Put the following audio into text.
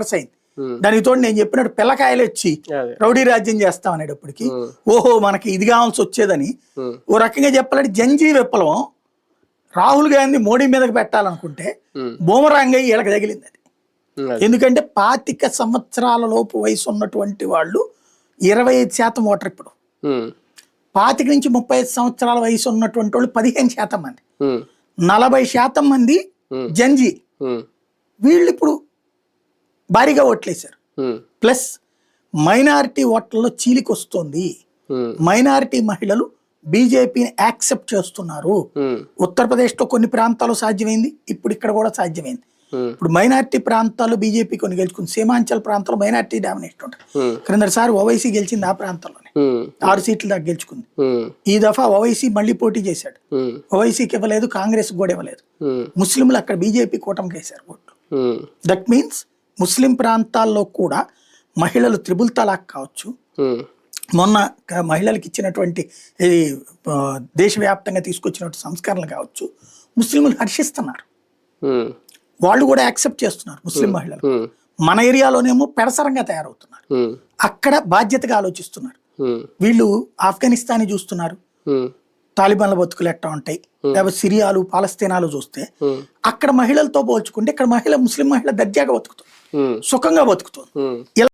Reverse అయింది దానికి తోడు నేను చెప్పినట్టు పిల్లకాయలు వచ్చి రౌడీ రాజ్యం చేస్తాం అనేటప్పటికి. ఓహో మనకి ఇది కావాల్సి వచ్చేదని. ఓ రకంగా చెప్పాలంటే జంజీ విప్లవం రాహుల్ గాంధీ మోడీ మీదకి పెట్టాలనుకుంటే ఉమ్. బూమరాంగ్ అయ్యి వీళ్ళకి తగిలింది అది. ఎందుకంటే పాతిక సంవత్సరాల లోపు వయసు ఉన్నటువంటి వాళ్ళు ఇరవై ఐదు శాతం ఓటర్ ఇప్పుడు. పాతిక నుంచి ముప్పై ఐదు సంవత్సరాల వయసు ఉన్నటువంటి వాళ్ళు పదిహేను శాతం మంది. నలభై శాతం మంది. జంజీ. వీళ్ళు ఇప్పుడు భారీగా ఓట్లేశారు. ప్లస్ మైనారిటీ ఓట్లలో చీలికి వస్తుంది ఉమ్. మైనారిటీ మహిళలు బీజేపీని యాక్సెప్ట్ చేస్తున్నారు. ఉత్తరప్రదేశ్లో కొన్ని ప్రాంతాలు సాధ్యమైంది ఇప్పుడు ఇక్కడ కూడా సాధ్యమైంది. ఇప్పుడు మైనారిటీ ప్రాంతాలు బీజేపీ కొన్ని గెలుచుకుంది సీమాంచల్ ప్రాంతంలో మైనారిటీ డామినేట్ ఉంటుంది ఉమ్. క్రిందటిసారి ఓవైసీ గెలిచింది ఆ ప్రాంతంలోనే. ఆరు సీట్ల దాకా గెలుచుకుంది. ఈ దఫా ఓవైసీ మళ్ళీ పోటీ చేశాడు. ఓవైసీకి ఇవ్వలేదు కాంగ్రెస్ కూడా ఇవ్వలేదు. ముస్లింలు అక్కడ బీజేపీ కూటమికి వేశారు ఓట్లు. దట్ మీన్స్ ముస్లిం ప్రాంతాల్లో కూడా మహిళలు త్రిబుల్ తలాక్ కావచ్చు. మొన్న మహిళలకు ఇచ్చినటువంటి ఇది దేశవ్యాప్తంగా తీసుకొచ్చినటువంటి సంస్కరణలు కావచ్చు ముస్లింలు హర్షిస్తున్నారు. వాళ్ళు కూడా యాక్సెప్ట్ చేస్తున్నారు ముస్లిం మహిళలు. మన ఏరియాలోనేమో పెడసరంగా తయారవుతున్నారు. అక్కడ బాధ్యతగా ఆలోచిస్తున్నారు. వీళ్ళు ఆఫ్ఘనిస్తాన్ చూస్తున్నారు. తాలిబాన్ల బతుకులు ఎట్టా ఉంటాయి లేకపోతే సిరియాలు పాలస్తీనాలు చూస్తే. అక్కడ మహిళలతో పోల్చుకుంటే ఇక్కడ మహిళ ముస్లిం మహిళ దర్జాగా బతుకుతుంది. సుఖంగా బతుకుతుంది.